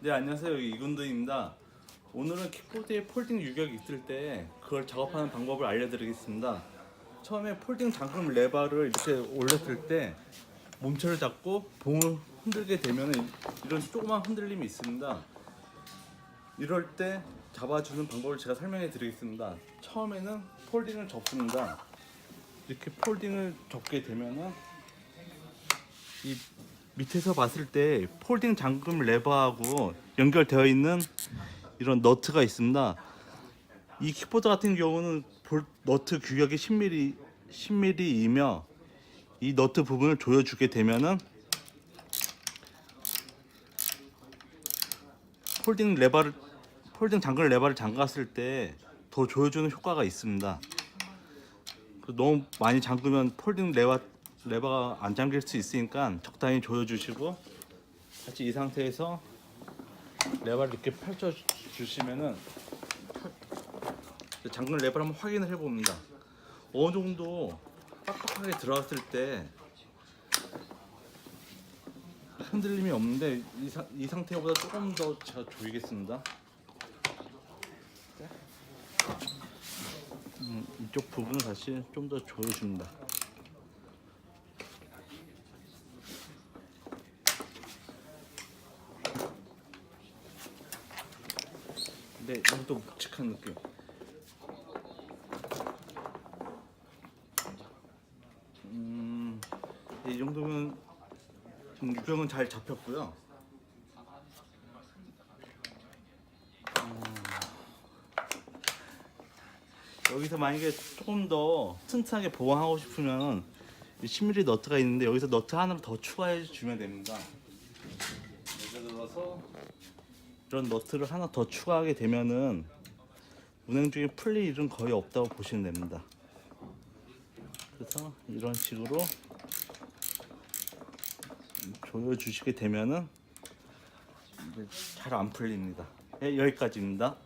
네 안녕하세요 이군두입니다. 오늘은 킥보드에 폴딩 유격이 있을 때 그걸 작업하는 방법을 알려드리겠습니다. 처음에 폴딩 잠금 레버를 이렇게 올렸을 때 몸체를 잡고 봉을 흔들게 되면 이런 조그만 흔들림이 있습니다. 이럴 때 잡아주는 방법을 제가 설명해 드리겠습니다. 처음에는 폴딩을 접습니다. 이렇게 폴딩을 접게 되면은 이 밑에서 봤을 때 폴딩 잠금 레버하고 연결되어 있는 이런 너트가 있습니다. 이 킥보드 같은 경우는 볼- 너트 규격이 10mm 10mm이며 이 너트 부분을 조여주게 되면은 폴딩 레버를 폴딩 잠글 레버를 잠갔을 때 더 조여주는 효과가 있습니다. 그 너무 많이 잠그면 폴딩 레버 레버가 안 잠길 수 있으니까 적당히 조여주시고 같이 이 상태에서 레버를 이렇게 펼쳐 주시면은 잠근 레버를 한번 확인을 해봅니다. 어느 정도 빡빡하게 들어갔을 때 흔들림이 없는데 이, 사- 이 상태보다 조금 더 제가 조이겠습니다. 음, 이쪽 부분을 다시 좀 더 조여줍니다. 네, 이것도 묵직한 느낌. 음, 네, 이 정도면 지금 유경은 잘 잡혔고요. 음, 여기서 만약에 조금 더 튼튼하게 보완하고 싶으면 10mm 너트가 있는데 여기서 너트 하나를 더 추가해 주면 됩니다. 예를 들어서 이런 너트를 하나 더 추가하게 되면은 운행 중에 풀릴 일은 거의 없다고 보시면 됩니다. 그래서 이런 식으로 조여 주시게 되면은 잘 안 풀립니다. 네, 여기까지입니다.